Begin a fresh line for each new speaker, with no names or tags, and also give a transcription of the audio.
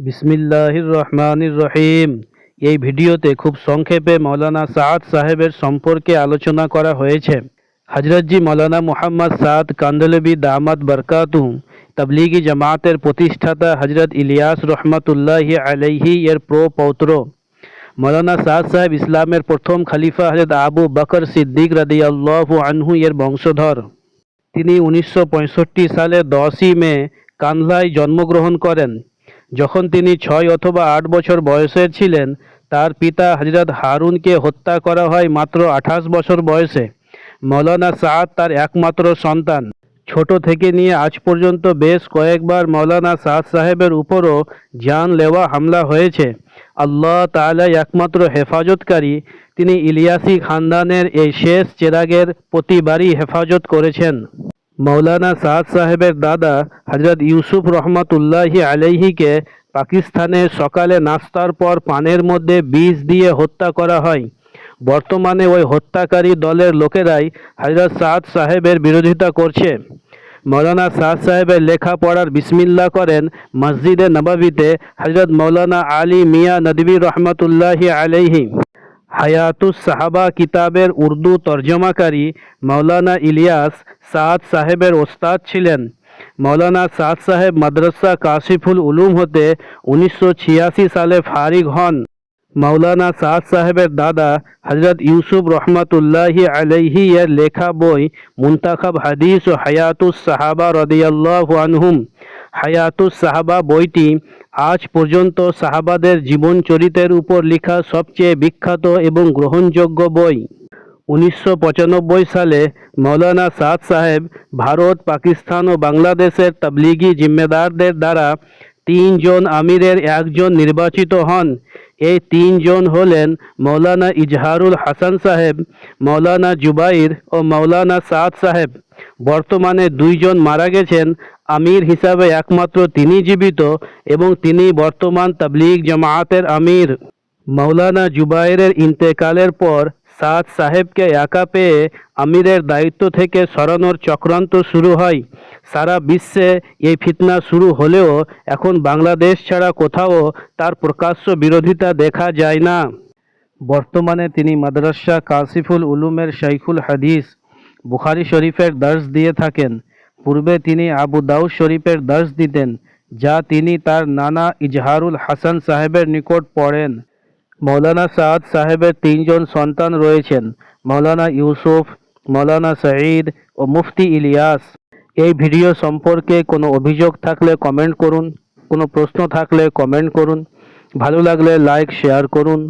বিসমিল্লাহির রহমানির রহিম। এই ভিডিওতে খুব সংক্ষেপে মৌলানা সাদ সাহেবের সম্পর্কে আলোচনা করা হয়েছে। হজরতজি মৌলানা মুহাম্মদ সাদ কান্দলবি দামাত বরকাতু। তবলিগি জামাতের প্রতিষ্ঠাতা হজরত ইলিয়াস রহমতুল্লাহি আলাইহি এর প্রপৌত্র। মৌলানা সাদ সাহেব ইসলামের প্রথম খলিফা হজরত আবু বকর সিদ্দিক রাদিয়াল্লাহু আনহু এর বংশধর। তিনি উনিশশো পঁয়ষট্টি সালে দশই মে কানলায় জন্মগ্রহণ করেন। যখন তিনি ছয় অথবা আট বছর বয়সের ছিলেন, তার পিতা হজরত হারুনকে হত্যা করা হয় মাত্র আঠাশ বছর বয়সে। মৌলানা সাদ তার একমাত্র সন্তান। ছোট থেকে নিয়ে আজ পর্যন্ত বেশ কয়েকবার মৌলানা সাদ সাহেবের উপরও জানলেওয়া হামলা হয়েছে। আল্লাহ তাআলা একমাত্র হেফাজতকারী। তিনি ইলিয়াসি খানদানের এই শেষ চেরাগের প্রতিবারই হেফাজত করেছেন। মৌলানা সাদ সাহেবের দাদা হজরত ইউসুফ রহমতুল্লাহি আলাইহিকে পাকিস্তানে সকালে নাস্তার পর পানের মধ্যে বীজ দিয়ে হত্যা করা হয়। বর্তমানে ওই হত্যাকারী দলের লোকেরাই হজরত সাদ সাহেবের বিরোধিতা করছে। মৌলানা সাদ সাহেবের লেখাপড়ার বিসমিল্লা করেন, মসজিদে নবাবিতে হজরত মৌলানা আলী মিয়া নদবী রহমতুল্লাহি আলাইহি। হায়াতুস সাহাবা কিতাবের উর্দু তর্জমাকারী মৌলানা ইলিয়াস সাদ সাহেবের ওস্তাদ ছিলেন। মৌলানা সাদ সাহেব মাদ্রাসা কাশিফুল উলুম হতে উনিশশো ছিয়াশি সালে ফারিগ হন। মৌলানা সাদ সাহেবের দাদা হজরত ইউসুফ রহমতুল্লাহি আলাইহি এর লেখা বই মুন্তাখাব হাদিস ও হায়াতুস সাহাবা রদিয়াল্লাহু আনহুম। হায়াতুস সাহাবা বইটি আজ পর্যন্ত সাহাবাদের জীবন চরিত্রের উপর লেখা সবচেয়ে বিখ্যাত এবং গ্রহণযোগ্য বই। উনিশশো পঁচানব্বই সালে মৌলানা সাদ সাহেব ভারত, পাকিস্তান ও বাংলাদেশের তাবলিগি জিম্মেদারদের দ্বারা তিনজন আমিরের একজন নির্বাচিত হন। এই তিনজন হলেন মৌলানা ইজহারুল হাসান সাহেব, মৌলানা জুবাইর ও মৌলানা সাদ সাহেব। বর্তমানে দুইজন মারা গেছেন, আমির হিসাবে একমাত্র তিনি জীবিত এবং তিনি বর্তমান তাবলিগ জামায়াতের আমির। মৌলানা জুবাইরের ইন্তেকালের পর সাদ সাহেবকে একা পেয়ে আমিরের দায়িত্ব থেকে সরানোর চক্রান্ত শুরু হয়। সারা বিশ্বে এই ফিতনা শুরু হলেও এখন বাংলাদেশ ছাড়া কোথাও তার প্রকাশ্য বিরোধিতা দেখা যায় না। বর্তমানে তিনি মাদ্রাসা কাসিফুল উলুমের শাইখুল হাদিস বুখারি শরীফের দর্শ দিয়ে থাকেন। পূর্বে তিনি আবু দাউদ শরীফের দর্শ দিতেন, যা তিনি তার নানা ইজহারুল হাসান সাহেবের নিকট পড়েন। মৌলানা সাদ সাহেবের তিনজন সন্তান রয়েছেন, মৌলানা ইউসুফ, মৌলানা সঈদ ও মুফতি ইলিয়াস। এই ভিডিও সম্পর্কে কোনো অভিযোগ থাকলে কমেন্ট করুন, কোনো প্রশ্ন থাকলে কমেন্ট করুন। ভালো লাগলে লাইক, শেয়ার করুন।